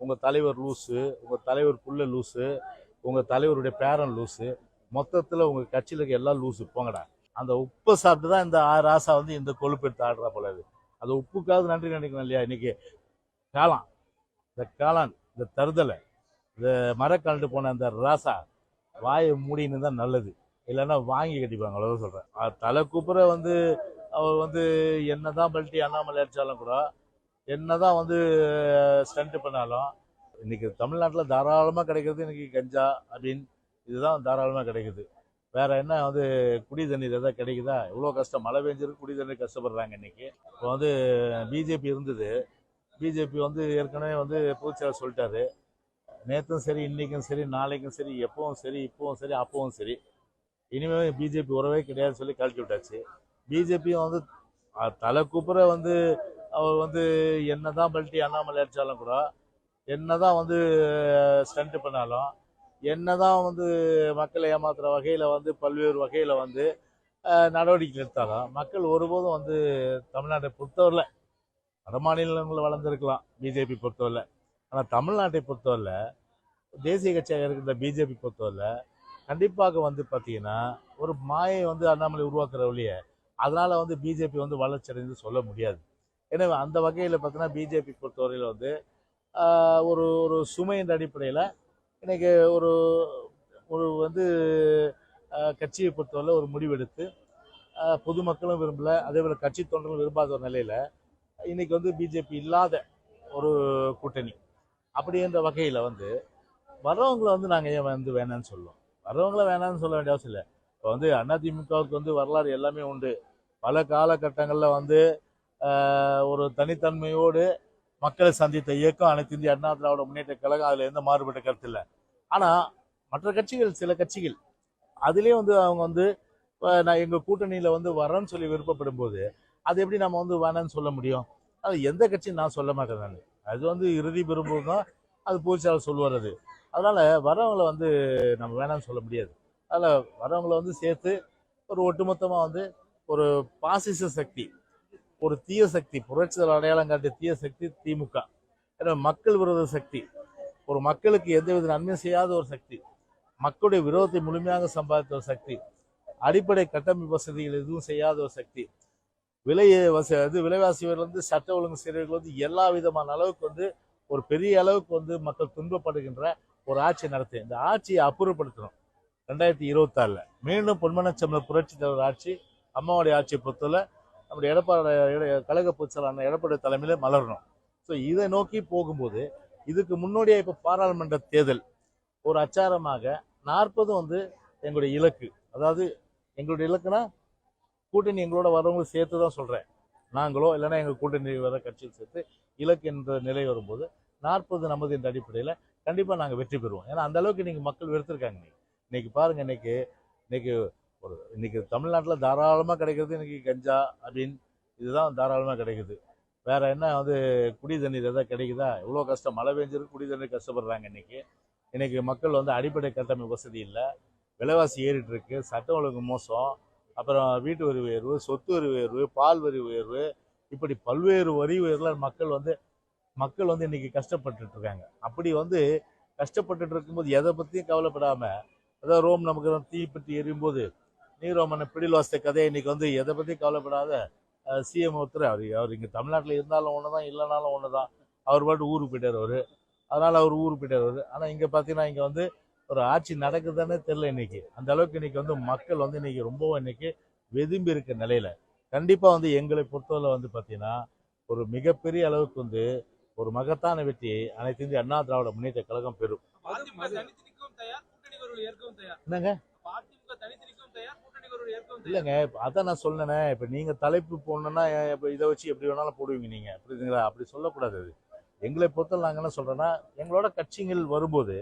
உங்கள் தலைவர் லூஸு உங்கள் தலைவர் புள்ள லூஸு உங்கள் தலைவருடைய பேரன் லூஸு மொத்தத்தில் உங்கள் கட்சியில் இருக்க எல்லாம் லூஸு போங்கடா. அந்த உப்பை சாப்பிட்டு தான் இந்த ஆ- ராசா வந்து இந்த கொழுப்பு எடுத்து ஆடுறா போல இது அந்த உப்புக்காவது நன்றி நினைக்கணும் இல்லையா இன்னைக்கு? காளான். இந்த காளான் இந்த தருதலை இந்த மரக்கலண்டு போன அந்த ராசா வாயை மூடின்னு தான் நல்லது. இல்லைன்னா வாங்கி கட்டிப்பாங்க அவ்வளோதான் சொல்கிறேன் தலை கூப்புற வந்து அவர் வந்து என்ன தான் பல்ட்டி அண்ணாமலை அடித்தாலும் கூட என்னதான் வந்து ஸ்டண்ட் பண்ணாலும் இன்னைக்கு தமிழ்நாட்டில் தாராளமாக கிடைக்கிறது இன்னைக்கு கஞ்சா அப்படின்னு இதுதான் தாராளமாக கிடைக்குது. வேற என்ன வந்து குடி தண்ணீர் எதாவது கிடைக்குதா? இவ்வளோ கஷ்டம். மழை பெஞ்சிருக்கு குடி தண்ணீர் கஷ்டப்படுறாங்க இன்னைக்கு. இப்போ வந்து பிஜேபி இருந்தது. பிஜேபி வந்து ஏற்கனவே வந்து பொதுச்செயலர் சொல்லிட்டாரு. நேற்றும் சரி இன்றைக்கும் சரி நாளைக்கும் சரி எப்பவும் சரி இப்போவும் சரி அப்பவும் சரி. இனிமேல் பிஜேபி உறவே கிடையாதுன்னு சொல்லி கழட்டி விட்டாச்சு. பிஜேபியும் வந்து தலை கூப்புற வந்து அவர் வந்து என்ன தான் பல்ட்டி அண்ணாமலை அடித்தாலும் கூட என்ன தான் வந்து ஸ்டண்ட்டு பண்ணாலும் என்னதான் வந்து மக்களை ஏமாத்துகிற வகையில் வந்து பல்வேறு வகையில் வந்து நடவடிக்கை எடுத்தாலும் மக்கள் ஒருபோதும் வந்து தமிழ்நாட்டை பொறுத்தவரையில் வட மாநிலங்களில் வளர்ந்துருக்கலாம் பிஜேபி பொறுத்தவரையில் ஆனால் தமிழ்நாட்டை பொறுத்தவரையில் தேசிய கட்சியாக இருக்கிற பிஜேபி பொறுத்தவரையில் கண்டிப்பாக வந்து பார்த்தீங்கன்னா ஒரு மாயை வந்து அண்ணாமலை உருவாக்குற வழியை அதனால் வந்து பிஜேபி வந்து வளர்ச்சி அடைந்து சொல்ல முடியாது. எனவே அந்த வகையில் பார்த்தீங்கன்னா பிஜேபி பொறுத்தவரையில் வந்து ஒரு ஒரு சுமையின் அடிப்படையில் இன்றைக்கி ஒரு ஒரு வந்து கட்சியை பொறுத்தவரை ஒரு முடிவெடுத்து பொதுமக்களும் விரும்பலை அதே போல் கட்சி தொண்டர்களும் விரும்பாத ஒரு நிலையில் இன்றைக்கி வந்து பிஜேபி இல்லாத ஒரு கூட்டணி. அப்படின்ற வகையில் வந்து வர்றவங்களை வந்து நாங்கள் ஏன் வந்து வேணாம்னு சொல்லுவோம் வர்றவங்கள வேணாம்னு சொல்ல வேண்டிய அவசியம் இல்லை. இப்போ வந்து அதிமுகவுக்கு வந்து வரலாறு எல்லாமே உண்டு. பல காலகட்டங்களில் வந்து ஒரு தனித்தன்மையோடு மக்களை சந்தித்த இயக்கம் அனைத்து இந்திய அண்ணா திராவிட முன்னேற்ற கழகம் அதில் எந்த மாறுபட்ட கருத்து இல்லை. ஆனால் மற்ற கட்சிகள் சில கட்சிகள் அதிலே வந்து அவங்க வந்து நான் எங்கள் கூட்டணியில் வந்து வரேன்னு சொல்லி விருப்பப்படும் போது அது எப்படி நம்ம வந்து வேணாம்னு சொல்ல முடியும்? அது எந்த கட்சியும் நான் சொல்ல மாட்டேன் நான். அது வந்து இறுதி பெறும்போது தான் அது பொதுச்செயலாளர் சொல்லுவார் அது அதனால் வரவங்களை வந்து நம்ம வேணாம்னு சொல்ல முடியாது. அதில் வரவங்களை வந்து சேர்த்து ஒரு ஒட்டுமொத்தமாக வந்து ஒரு பாசிச சக்தி ஒரு தீய சக்தி புரட்சிதல் அடையாளம் காட்டிய தீய சக்தி திமுக. ஏன்னா மக்கள் விரோத சக்தி. ஒரு மக்களுக்கு எந்தவித நன்மை செய்யாத ஒரு சக்தி. மக்களுடைய விரோதத்தை முழுமையாக சம்பாதித்த ஒரு சக்தி. அடிப்படை கட்டமைப்பு வசதிகள் எதுவும் செய்யாத ஒரு சக்தி. விலை வச இது விலைவாசி சட்ட ஒழுங்கு சீரர்கள் வந்து எல்லா விதமான அளவுக்கு வந்து ஒரு பெரிய அளவுக்கு வந்து மக்கள் துன்பப்படுகின்ற ஒரு ஆட்சி நடத்து இந்த ஆட்சியை அப்புறப்படுத்தணும். ரெண்டாயிரத்தி இருபத்தாறில். மீண்டும் பொன்மனச்சம்பள புரட்சி தலைவர் ஆட்சி அம்மாவுடைய ஆட்சியை பொறுத்தவரை நம்முடைய எடப்பாடி கழக பொதுச்செயலாளர் எடப்பாடி தலைமையில் மலரணும். ஸோ இதை நோக்கி போகும்போது இதுக்கு முன்னோடியாக இப்போ பாராளுமன்ற தேர்தல் ஒரு அச்சாரமாக நாற்பது வந்து எங்களுடைய இலக்கு. அதாவது எங்களுடைய இலக்குனா கூட்டணி எங்களோட வரவங்க சேர்த்து தான் சொல்கிறேன் நாங்களோ இல்லைன்னா எங்கள் கூட்டணி வர கட்சியில் சேர்த்து இலக்கு என்ற நிலை வரும்போது நாற்பது நமது என்ற அடிப்படையில் கண்டிப்பாக நாங்கள் வெற்றி பெறுவோம். ஏன்னா அந்த அளவுக்கு நீங்கள் மக்கள் வெறுத்திருக்காங்க. இன்னைக்கு இன்னைக்கு இன்னைக்கு இன்னைக்கு சாப்பிட்றது இன்னைக்கு தமிழ்நாட்டில் தாராளமாக கிடைக்கிறது இன்னைக்கு கஞ்சா அப்படின்னு இதுதான் தாராளமாக கிடைக்குது. வேற என்ன வந்து குடி தண்ணீர் எதாவது கிடைக்குதா? இவ்வளோ கஷ்டம். மழை பெஞ்சிருக்கு குடி தண்ணீர் கஷ்டப்படுறாங்க இன்னைக்கு. இன்னைக்கு மக்கள் வந்து அடிப்படை கட்டமைப்பு வசதி இல்லை. விலைவாசி ஏறிட்டு இருக்கு சட்டம் ஒழுங்கு மோசம். அப்புறம் வீட்டு வரி உயர்வு சொத்து வரி உயர்வு பால் வரி உயர்வு இப்படி பல்வேறு வரி உயர்வில் மக்கள் வந்து மக்கள் வந்து இன்னைக்கு கஷ்டப்பட்டுட்டு இருக்காங்க அப்படி வந்து கஷ்டப்பட்டுட்டு இருக்கும்போது எதை பற்றியும் கவலைப்படாமல் அதாவது ரோம் நமக்கு தான் தீப்பற்றி எரியும் போது நீரோமனை பிடில் வாசித்த கதையை இன்னைக்கு வந்து எதை பற்றியும் கவலைப்படாத சிஎம் ஒருத்தர் அவர் அவர் இங்கே தமிழ்நாட்டில் இருந்தாலும் ஒன்று தான் இல்லைனாலும் ஒன்று தான் அவர் பாட்டு ஊருக்கு போயிட்டார் அவர். அதனால் அவர் ஊருக்கு போயிட்டார் அவர். ஆனால் இங்கே பார்த்தீங்கன்னா இங்கே வந்து ஒரு ஆட்சி நடக்குதுன்னே தெரில இன்னைக்கு. அந்த அளவுக்கு இன்னைக்கு வந்து மக்கள் வந்து இன்னைக்கு ரொம்பவும் இன்னைக்கு வெதும்பி இருக்க நிலையில. கண்டிப்பாக வந்து எங்களை பொறுத்தவரை வந்து பார்த்தீங்கன்னா ஒரு மிகப்பெரிய அளவுக்கு வந்து ஒரு மகத்தான வெற்றியை அனைத்து இந்திய அண்ணா திராவிட முன்னேற்ற கழகம் பெறும். என்னங்க? இல்லைங்க இப்போ அதான் நான் சொன்னேனே இப்போ நீங்கள் தலைப்பு போடணுன்னா இப்போ இதை வச்சு எப்படி வேணாலும் போடுவீங்க நீங்கள் புரியுதுங்களா? அப்படி சொல்லக்கூடாது அது. எங்களை பொறுத்தவரை நாங்கள் என்ன சொல்கிறோன்னா எங்களோட கட்சிகள் வரும்போது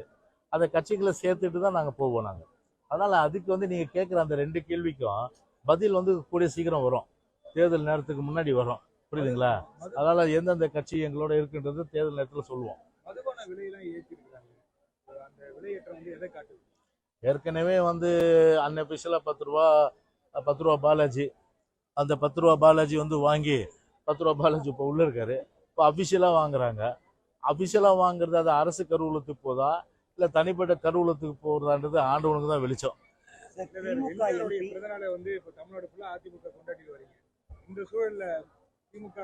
அந்த கட்சிகளை சேர்த்துட்டு தான் நாங்கள் போவோம் நாங்கள் அதனால் அதுக்கு வந்து நீங்கள் கேட்குற அந்த ரெண்டு கேள்விக்கும் பதில் வந்து கூடிய சீக்கிரம் வரும். தேர்தல் நேரத்துக்கு முன்னாடி வரும். புரியுதுங்களா? அதனால் எந்தெந்த கட்சி எங்களோட இருக்குன்றது தேர்தல் நேரத்தில் சொல்லுவோம். மதுபான விலையெல்லாம் அந்த விலையேற்றம் வந்து எதை காட்டுது? ஏற்கனவே வந்து அன்அபிஷியலாக பத்து ரூபா பத்து ரூபா பாலாஜி அந்த பத்து ரூபா பாலாஜி வந்து வாங்கி பத்து ரூபா பாலாஜி இப்போ உள்ளே இருக்காரு. இப்போ அஃபிஷியலாக வாங்குறாங்க. அஃபிஷியலாக வாங்குறது அது அரசு கருவூலத்துக்கு போதா? இல்லை தனிப்பட்ட கருவூலத்துக்கு போகிறதான்றது ஆண்டவனுக்கு தான் வெளிச்சம். வந்து இப்போ தமிழ்நாடு ஃபுல்லாக அதிமுக கொண்டாடிட்டு வரீங்க இந்த சூழலில் திமுக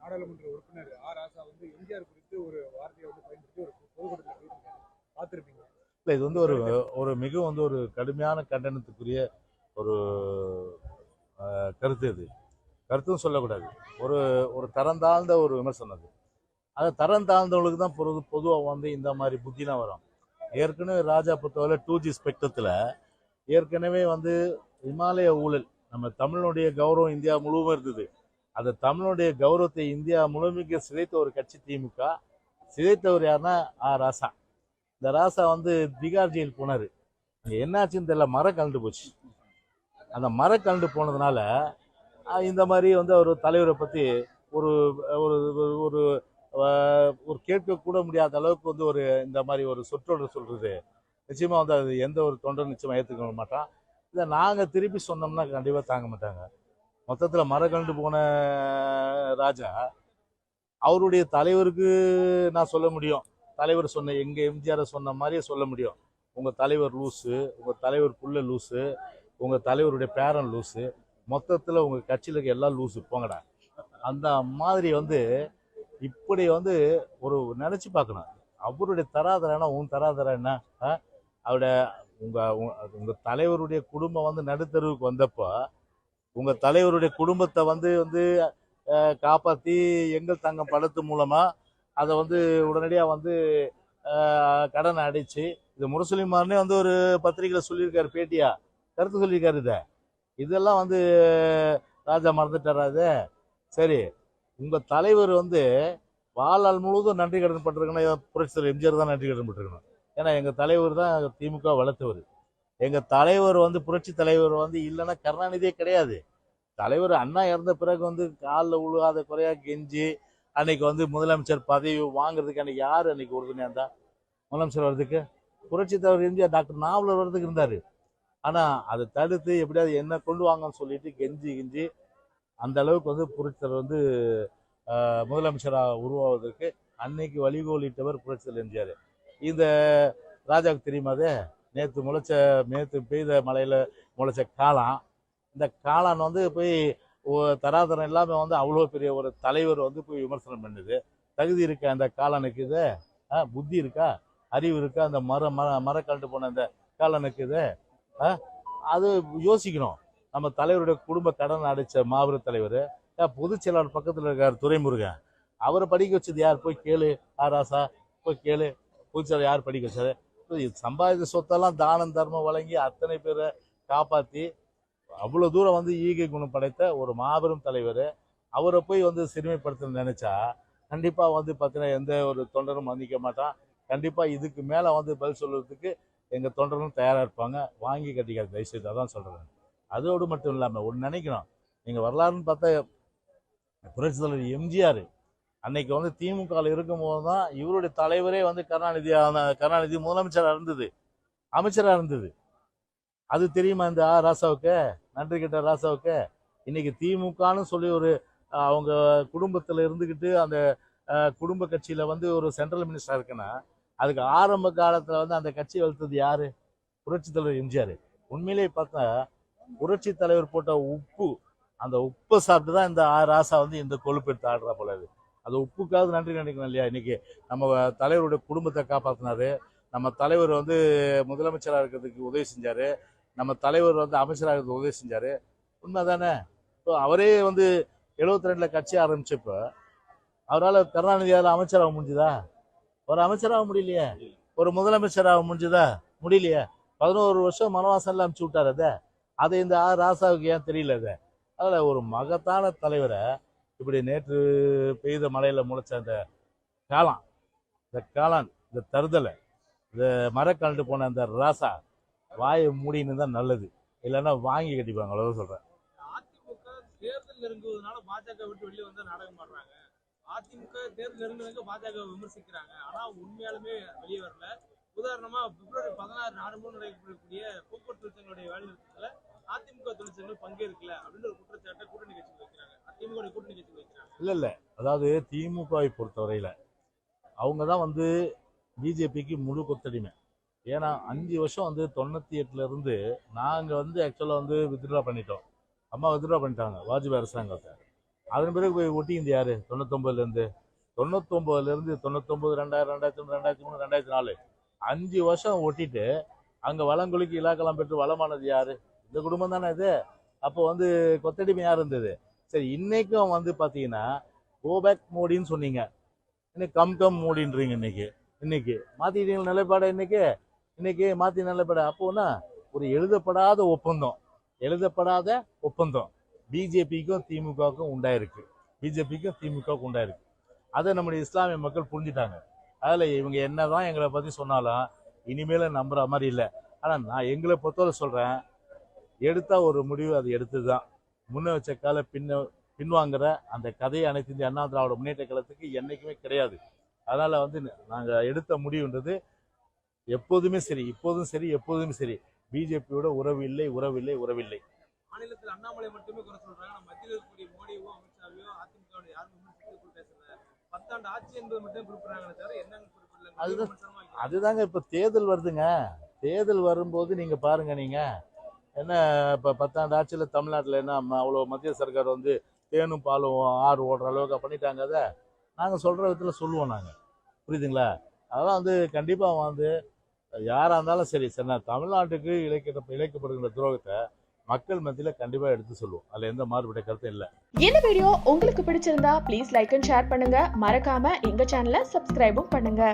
நாடாளுமன்ற உறுப்பினர் ஆர் ஆசா வந்து எம்ஜிஆர் குறித்து ஒரு வார்த்தையை வந்து பயன்படுத்தி ஒரு பொதுக்கூட்டத்தில் பேசியிருக்காரு. இல்லை இது வந்து ஒரு ஒரு மிக வந்து ஒரு கடுமையான கண்டனத்துக்குரிய ஒரு கருத்து இது. கருத்தும் சொல்லக்கூடாது. ஒரு ஒரு தரம் தாழ்ந்த ஒரு விமர்சனம் அது. அது தரம் தாழ்ந்தவங்களுக்கு தான் பொது பொதுவாக வந்து இந்த மாதிரி புத்திலாம் வரும். ஏற்கனவே ராஜா பொறுத்தவரை டூ ஜி ஸ்பெக்ட்ரத்தில் ஏற்கனவே வந்து இமாலய ஊழல் நம்ம தமிழனுடைய கௌரவம் இந்தியா முழுவதும் இருந்தது. அந்த தமிழனுடைய கௌரவத்தை இந்தியா முழுமைக்கு சிதைத்த ஒரு கட்சி திமுக சிதைத்தவர் யாருன்னா ஆ ராசா. இந்த ராசா வந்து திகார் ஜெயில் போனார். அங்கே என்னாச்சுன்னு தெரியல மரம் கலண்டு போச்சு. அந்த மரம் கலண்டு போனதுனால இந்த மாதிரி வந்து அவர் தலைவரை பற்றி ஒரு ஒரு ஒரு- ஒரு கேட்க கூட கேட்கக்கூட முடியாத அளவுக்கு வந்து ஒரு இந்த மாதிரி ஒரு சொற்றொடர் சொல்கிறது நிச்சயமாக வந்து அது எந்த ஒரு தொண்டர் நிச்சயமாக ஏற்றுக்க மாட்டான். இதை நாங்கள் திருப்பி சொன்னோம்னா கண்டிப்பாக தாங்க மாட்டாங்க. மொத்தத்தில் மரம் கண்டு போன ராஜா அவருடைய தலைவருக்கு நான் சொல்ல முடியும். தலைவர் சொன்ன எங்கள் எம்ஜிஆரை சொன்ன மாதிரியே சொல்ல முடியும். உங்கள் தலைவர் லூஸு உங்கள் தலைவர் புள்ள லூஸு உங்கள் தலைவருடைய பேரன் லூஸு மொத்தத்தில் உங்கள் கட்சியில் இருக்க எல்லாம் லூசு போங்கடா. அந்த மாதிரி வந்து இப்படி வந்து ஒரு நினச்சி பார்க்கணும். அவருடைய தராதரனா உன் தராதரம் என்ன? அவருடைய உங்கள் உங்கள் தலைவருடைய குடும்பம் வந்து நடுத்தருவுக்கு வந்தப்போ உங்கள் தலைவருடைய குடும்பத்தை வந்து வந்து காப்பாற்றி எங்கள் தங்கம் படத்து மூலமாக அதை வந்து உடனடியாக வந்து கடனை அடைச்சு இது முரசொலிமார்னே வந்து ஒரு பத்திரிகையில் சொல்லியிருக்காரு பேட்டியா? கருத்து சொல்லியிருக்காரு இதை. இதெல்லாம் வந்து ராஜா மறந்துட்டாராது சரி உங்கள் தலைவர் வந்து வாழ்நாள் முழுவதும் நன்றி கடன் பட்டிருக்கணும். புரட்சி தலைவர் எம்ஜிஆர் தான் நன்றி கடன் பட்டிருக்கணும். ஏன்னா எங்கள் தலைவர் தான் திமுக வளர்த்தவர். எங்கள் தலைவர் வந்து புரட்சி தலைவர் வந்து இல்லைன்னா கருணாநிதியே கிடையாது. தலைவர் அண்ணா இறந்த பிறகு வந்து காலில் உழுகாத குறையா கெஞ்சி அன்னைக்கு வந்து முதலமைச்சர் பதவி வாங்குறதுக்கு அன்னைக்கு யார் அன்னைக்கு உறுதுணையாக இருந்தா? முதலமைச்சர் வர்றதுக்கு? புரட்சி தலைவர் எம்ஜிஆர் டாக்டர் நாவலர் வர்றதுக்கு இருந்தார். ஆனால் அதை தடுத்து எப்படியாவது என்ன கொண்டு வாங்கன்னு சொல்லிட்டு கெஞ்சி கெஞ்சி அந்த அளவுக்கு வந்து புரட்சி தலைவர் வந்து முதலமைச்சராக உருவாவதற்கு அன்னைக்கு வழிகோலிட்டவர் புரட்சி தலைவர் எம்ஜிஆர். இந்த ராஜாவுக்கு தெரியுமாதே நேற்று முளைச்ச நேற்று பெய்த மலையில் முளைச்ச காளான். இந்த காளான் வந்து போய் தராதரம் இல்லாமல் வந்து அவ்வளோ பெரிய ஒரு தலைவர் வந்து போய் விமர்சனம் பண்ணுது. தகுதி இருக்கா அந்த காலனுக்கு இது? ஆ, புத்தி இருக்கா? அறிவு இருக்கா? அந்த மர மர மரக்கண்டு போன அந்த காலனுக்கு இது? அது யோசிக்கணும். நம்ம தலைவருடைய குடும்ப கடன் அடைச்ச மாபெரும் தலைவர். பொதுச் செயலாளர் பக்கத்தில் இருக்கார் துரைமுருகன். அவரை படிக்க வச்சது யார்? போய் கேளு ஆராசா போய் கேளு. பொதுச்செயலாளர் யார் படிக்க வச்சாரு? இது சம்பாதித்த சொத்தெல்லாம் தானம் தர்மம் வழங்கி அத்தனை பேரை காப்பாற்றி அவ்வளோ தூரம் வந்து ஈகை குணம் படைத்த ஒரு மாபெரும் தலைவர். அவரை போய் வந்து சிறுமைப்படுத்த நினச்சா கண்டிப்பாக வந்து பார்த்தீங்கன்னா எந்த ஒரு தொண்டரும் மன்னிக்க மாட்டான். கண்டிப்பாக இதுக்கு மேலே வந்து பதில் சொல்கிறதுக்கு எங்கள் தொண்டரும் தயாராக இருப்பாங்க. வாங்கி கட்டிக்காது தயவுசெய்து அதான் சொல்கிறேன் அதோடு மட்டும் இல்லாமல் ஒன்று நினைக்கணும். நீங்கள் வரலாறுன்னு பார்த்தா புரட்சி தலைவர் எம்ஜிஆர் அன்னைக்கு வந்து திமுகவில் இருக்கும்போது தான் இவருடைய தலைவரே வந்து கருணாநிதி கருணாநிதி முதலமைச்சராக இருந்தது. அமைச்சராக இருந்தது. அது தெரியுமா இந்த ஆ ராசாவுக்கு? நன்றி கெட்ட ராசாவுக்கு. இன்னைக்கு திமுகன்னு சொல்லி ஒரு அவங்க குடும்பத்தில் இருந்துக்கிட்டு அந்த குடும்ப கட்சியில் வந்து ஒரு சென்ட்ரல் மினிஸ்டராக இருக்குன்னா அதுக்கு ஆரம்ப காலத்தில் வந்து அந்த கட்சி வளர்த்தது யார்? புரட்சி தலைவர் எம்ஜிஆர். உண்மையிலேயே பார்த்தா புரட்சி தலைவர் போட்ட உப்பு அந்த உப்பை சாப்பிட்டு தான் இந்த ராசா வந்து இந்த கொழுப்பு எடுத்து ஆடுறா போல இது அது உப்புக்காவது நன்றி நினைக்கணும் இல்லையா இன்னைக்கு? நம்ம தலைவருடைய குடும்பத்தை காப்பாற்றினாரு நம்ம தலைவர் வந்து முதலமைச்சராக இருக்கிறதுக்கு உதவி செஞ்சாரு. நம்ம தலைவர் வந்து அமைச்சராக உதவி செஞ்சார். உண்மை தானே ஸோ அவரே வந்து எழுபத்தி ரெண்டில் கட்சி ஆரம்பிச்சப்போ அவரால் கருணாநிதியால் அமைச்சராக முடிஞ்சுதா? ஒரு அமைச்சராக முடியலையே. ஒரு முதலமைச்சராக முடிஞ்சுதா? முடியலையே. பதினோரு வருஷம் மனவாசனில் அமுச்சு விட்டார் அதை. அதை இந்த ஆ ராசாவுக்கு ஏன் தெரியல அதை? அதில் ஒரு மகத்தான தலைவரை இப்படி நேற்று பெய்த மழையில் முளைச்ச அந்த காளான் இந்த காளான் இந்த தருதலை இந்த மரக்கலண்டு போன அந்த ராசா வாயை மூடின்னு தான் நல்லது. இல்லைன்னா வாங்கி கட்டிப்பாங்க அவ்வளோதான் சொல்கிறேன் அதிமுக தேர்தல் நெருங்குவதனால பாஜக விட்டு வெளியே வந்து நாடகம் ஆடுறாங்க அதிமுக தேர்தல் நெருங்குவதற்கு பாஜக விமர்சிக்கிறாங்க. ஆனா உண்மையாலுமே வெளியே வரல. உதாரணமா பிப்ரவரி பதினாறு நாடு முழு நடைபெறக்கூடிய போக்குவரத்து தொழிற்சங்களுடைய வேலை நிறுத்தத்துல அதிமுக தொழிற்சங்கங்கள் பங்கேற்கல அப்படின்னு ஒரு குற்றச்சாட்டை கூட்டணி கட்சி வைக்கிறாங்க. அதிமுக கூட்டணி கட்சி வைக்கிறாங்க. இல்லை இல்லை. அதாவது திமுகவை பொறுத்தவரையில் அவங்க தான் வந்து பிஜேபிக்கு முழு கொத்தடிமை. ஏன்னா அஞ்சு வருஷம் வந்து தொண்ணூற்றி எட்டுலேருந்து நாங்கள் வந்து ஆக்சுவலாக வந்து வித்ட்ரா பண்ணிட்டோம். அம்மா வித்ட்ரா பண்ணிட்டாங்க வாஜ்பாய் அரசாங்கத்தை அதன் பிறகு போய் ஒட்டிந்து யார்? தொண்ணூத்தொம்பதுலேருந்து தொண்ணூத்தொம்பதுலேருந்து தொண்ணூத்தொம்பது ரெண்டாயிரம் ரெண்டாயிரத்தி ஒன்று ரெண்டாயிரத்தி மூணு ரெண்டாயிரத்தி நாலு. அஞ்சு வருஷம் ஒட்டிட்டு அங்கே வளங்குலிக்கு இலாக்கெல்லாம் பெற்று வளமானது யார்? இந்த குடும்பம் தானே இது. அப்போ வந்து கொத்தடிமை யார் இருந்தது? சரி இன்னைக்கும் வந்து பார்த்தீங்கன்னா கோபேக் மோடின்னு சொன்னீங்க. இன்னைக்கு கம் கம் மோடின்றீங்க இன்னைக்கு. இன்னைக்கு. மாத்திட்டீங்க நிலைப்பாடு இன்னைக்கு? இன்னைக்கு மாத்தி நிலைப்பாடு? அப்போனா ஒரு எழுதப்படாத ஒப்பந்தம். எழுதப்படாத ஒப்பந்தம். பிஜேபிக்கும் திமுகவுக்கும் உண்டாயிருக்கு. பிஜேபிக்கும் திமுகவுக்கும் உண்டாயிருக்கு. அதை நம்முடைய இஸ்லாமிய மக்கள் புரிஞ்சுட்டாங்க. அதில் இவங்க என்னதான் எங்களை பற்றி சொன்னாலும் இனிமேல நம்புற மாதிரி இல்லை. ஆனால் நான் எங்களை பொறுத்தவரை சொல்கிறேன் எடுத்தால் ஒரு முடிவு அது எடுத்தது தான் முன்ன வச்ச கால பின்ன பின்வாங்குற அந்த கதையை அனைத்து இந்திய அண்ணா திராவிட முன்னேற்ற கழகத்துக்கு என்றைக்குமே கிடையாது. அதனால் வந்து நாங்கள் எடுத்த முடிவுன்றது எப்போதுமே சரி இப்போதும் சரி எப்போதுமே சரி. பிஜேபியோட உறவு இல்லை உறவில்லை உறவில்லை. மாநிலத்தில் அண்ணாமலை மட்டுமே குறை சொல்றாங்க. மத்தியில் இருக்கக்கூடிய மோடியோ அமித்ஷாவையோ அதிமுக யாரும் பேசுறேன் பத்தாண்டு ஆட்சி என்பது மட்டும் குறிப்பிடுறாங்களே தவிர என்னன்னு குறிப்பிடல. அதுதான். அதுதாங்க இப்போ தேர்தல் வருதுங்க. தேர்தல் வரும்போது நீங்க பாருங்க நீங்க. என்ன இப்போ பத்தாண்டு ஆட்சியில் தமிழ்நாட்டில் என்ன அவ்வளோ மத்திய சர்க்கார் வந்து தேனும் பாலும் ஆறு ஓடுற அளவுக்கு பண்ணிட்டாங்க அதை. நாங்கள் சொல்கிற விதத்தில் சொல்லுவோம் நாங்கள் புரியுதுங்களா? அதெல்லாம் வந்து கண்டிப்பாக வந்து யாராக இருந்தாலும் சரி சரி நான் தமிழ்நாட்டுக்கு இழைக்கிற இழைக்கப்படுகின்ற துரோகத்தை மக்கள் மத்தியில் கண்டிப்பாக எடுத்து சொல்லுவோம். அதில் எந்த மாறுபட்ட கருத்தும் இல்லை. இந்த வீடியோ உங்களுக்கு பிடிச்சிருந்தா ப்ளீஸ் லைக் அண்ட் ஷேர் பண்ணுங்க. மறக்காம எங்க சேனலை சப்ஸ்கிரைபும் பண்ணுங்க.